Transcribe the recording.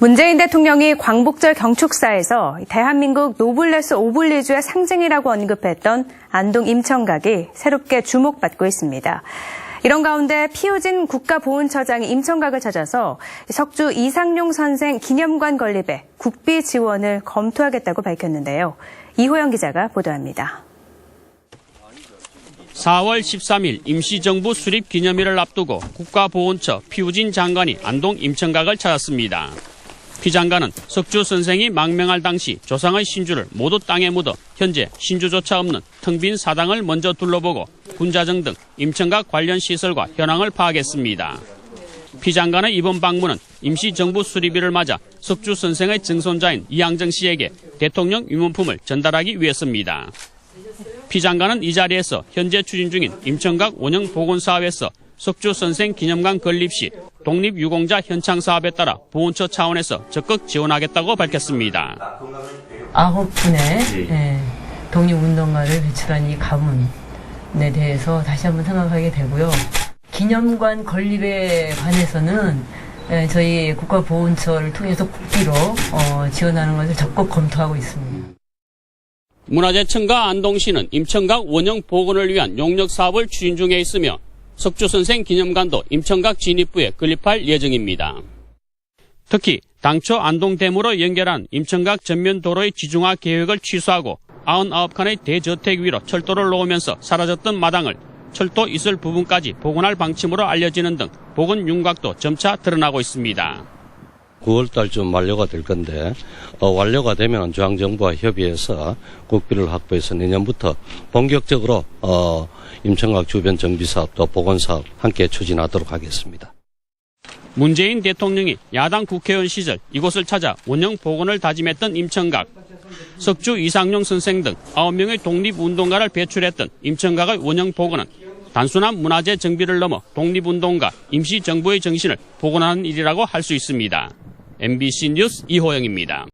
문재인 대통령이 광복절 경축사에서 대한민국 노블레스 오블리주의 상징이라고 언급했던 안동 임청각이 새롭게 주목받고 있습니다. 이런 가운데 피우진 국가보훈처장이 임청각을 찾아서 석주 이상용 선생 기념관 건립에 국비 지원을 검토하겠다고 밝혔는데요. 이호영 기자가 보도합니다. 4월 13일 임시정부 수립 기념일을 앞두고 국가보훈처 피우진 장관이 안동 임청각을 찾았습니다. 피 장관은 석주 선생이 망명할 당시 조상의 신주를 모두 땅에 묻어 현재 신주조차 없는 텅빈 사당을 먼저 둘러보고 군자정 등 임청각 관련 시설과 현황을 파악했습니다. 피 장관의 이번 방문은 임시정부 수립일을 맞아 석주 선생의 증손자인 이항정 씨에게 대통령 위문품을 전달하기 위해서입니다. 피 장관은 이 자리에서 현재 추진 중인 임청각 원형 보건사업에서 석주 선생 기념관 건립 시 독립유공자 현창 사업에 따라 보훈처 차원에서 적극 지원하겠다고 밝혔습니다. 아홉 분의 예, 독립운동가를 배출한 이 가문에 대해서 다시 한번 생각하게 되고요. 기념관 건립에 관해서는 예, 저희 국가보훈처를 통해서 국비로 어, 지원하는 것을 적극 검토하고 있습니다. 문화재청과 안동시는 임청각 원형 복원을 위한 용역 사업을 추진 중에 있으며 석주 선생 기념관도 임청각 진입부에 건립할 예정입니다. 특히 당초 안동댐으로 연결한 임청각 전면 도로의 지중화 계획을 취소하고 99칸의 대저택 위로 철도를 놓으면서 사라졌던 마당을 철도 이슬 부분까지 복원할 방침으로 알려지는 등 복원 윤곽도 점차 드러나고 있습니다. 9월 달쯤 완료가 될 건데 어, 완료가 되면 중앙 정부와 협의해서 국비를 확보해서 내년부터 본격적으로 어, 임청각 주변 정비 사업 또 보건 사업 함께 추진하도록 하겠습니다. 문재인 대통령이 야당 국회의원 시절 이곳을 찾아 원형 복원을 다짐했던 임청각. 석주 이상용 선생 등 9명의 독립운동가를 배출했던 임청각의 원형 복원은 단순한 문화재 정비를 넘어 독립운동가 임시정부의 정신을 복원하는 일이라고 할 수 있습니다. MBC 뉴스 이호영입니다.